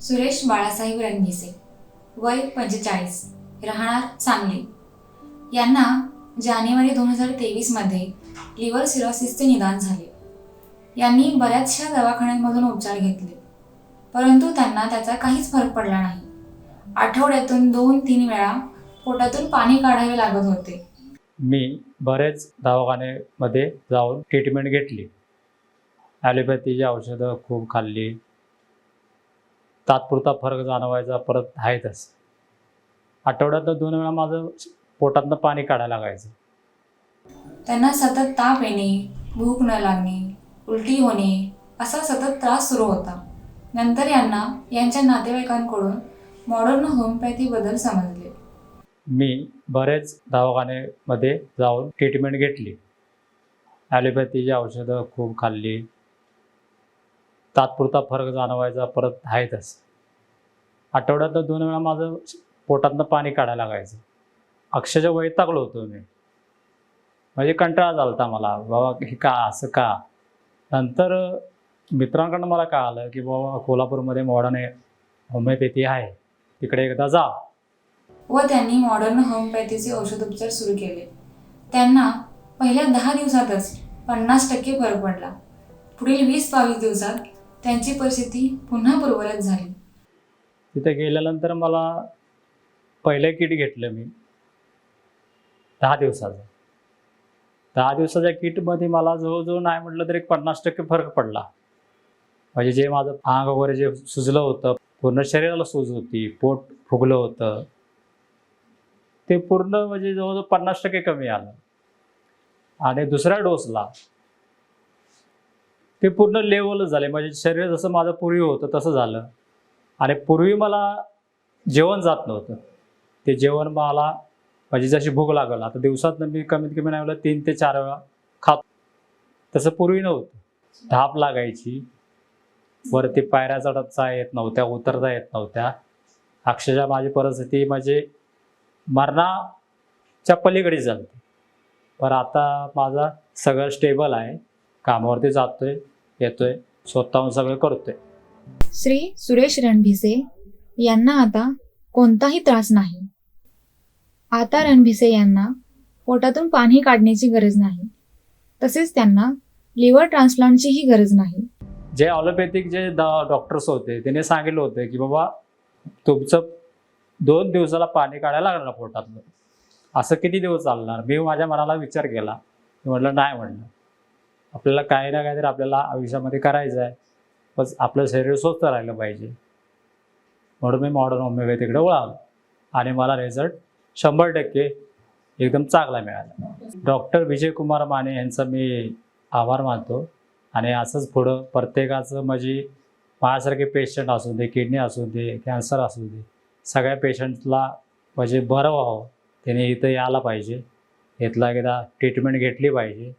सुरेश बाळासाहेब रणगिसे वय पंचेचाळीस. राहणार सांगली. यांना जानेवारी दोन हजार तेवीसमध्ये लिव्हर सिरोसिसचे निदान झाले. यांनी बऱ्याचशा दवाखान्यांमधून उपचार घेतले. परंतु त्यांना त्याचा काहीच फरक पडला नाही. आठवड्यातून दोन तीन वेळा पोटातून पाणी काढावे लागत होते. मी बरेच दवाखान्यामध्ये जाऊन ट्रीटमेंट घेतली. ॲलोपॅथीची औषधं खूप खाल्ली. तात्पुरता फरक जाणवायचा परत आहेतच. आठवड्यातनं दोन वेळा माझं पोटातनं पाणी काढायला लागायचं. त्यांना सतत ताप येणे भूक न लागणे उलटी होणे असा सतत त्रास सुरू होता. नंतर यांना यांच्या नातेवाईकांकडून मॉडर्न होमिओपॅथीबद्दल समजले. मी बरेच दवाखान्यामध्ये जाऊन ट्रीटमेंट घेतली. ॲलोपॅथीची औषधं खूप खाल्ली. तात्पुरता फरक जाणवायचा परत आहेतच. आठवड्यातनं दोन वेळा माझं पोटातनं पाणी काढायला लागायचं. अक्षरशः वैतागलो होतो मी. म्हणजे कंटाळा झाला होता मला. बाबा हे का असं का? नंतर मित्रांकडनं मला कळालं की बाबा कोल्हापूरमध्ये मॉडर्न होमिओपॅथी आहे. तिकडे एकदा जा. व त्यांनी मॉडर्न होमिओपॅथीचे औषधोपचार सुरू केले. त्यांना पहिल्या दहा दिवसातच पन्नास टक्के फरक पडला. पुढील वीस बावीस दिवसात त्यांची परिस्थिती पुन्हा पूर्ववत झाली. तिथे गेल्यानंतर मला पहिलं किट घेतलं मी. दहा दिवसाचं. दहा दिवसाच्या किटमध्ये मला जवळजवळ नाही म्हटलं तरी एक पन्नास टक्के फरक पडला. म्हणजे जे माझं आंग वगैरे जे सुजलं होतं पूर्ण शरीराला सूज होती पोट फुगलं होतं ते पूर्ण म्हणजे जवळजवळ पन्नास टक्के कमी आलं. आणि दुसऱ्या डोसला ते पूर्ण लेवलच झाले. म्हणजे शरीर जसं माझं पूर्वी होतं तसं झालं. आणि पूर्वी मला जेवण जात नव्हतं. ते जेवण मला म्हणजे जशी भूक लागल आता दिवसात मी कमीत कमी नाही तीन ते चार वेळा खात. तसं पूर्वी नव्हतं. धाप लागायची. वरती पायऱ्या चढता येत नव्हत्या उतरता येत नव्हत्या. अक्षरशः माझी परिस्थिती म्हणजे मरणाच्या पलीकडे चालते. पण आता माझा सगळं स्टेबल आहे. कामावरती जातोय. येतोय. स्वतःहून सगळं करतोय. श्री सुरेश रणभिसे यांना आता कोणताही त्रास नाही. आता रणभिसे यांना पोटातून पाणी काढण्याची गरज नाही. तसेच त्यांना लिव्हर ट्रान्सप्लांटचीही गरज नाही. जे ऑलोपॅथिक जे डॉक्टर्स होते त्यांनी सांगितलं होतं की बाबा तुमचं दोन दिवसाला पाणी काढायला लागणार पोटातलं. असं किती दिवस चालणार? मी माझ्या मनाला विचार केला. म्हटलं नाही म्हणलं आपल्याला काही ना काहीतरी आपल्याला आयुष्यामध्ये करायचं आहे बस आपलं शरीर स्वस्थ राहिलं पाहिजे. म्हणून मी मॉडर्न होमिओपॅथीकडे वळालो. आणि मला रिझल्ट शंभर टक्के एकदम चांगला मिळाला. डॉक्टर विजयकुमार माने यांचा मी आभार मानतो. आणि असंच पुढं प्रत्येकाचं म्हणजे माझ्यासारखे पेशंट असू दे किडनी असू दे कॅन्सर असू दे सगळ्या पेशंटला म्हणजे बरं व्हावं. त्याने इथं यायला पाहिजे. इथला एकदा ट्रीटमेंट घेतली पाहिजे.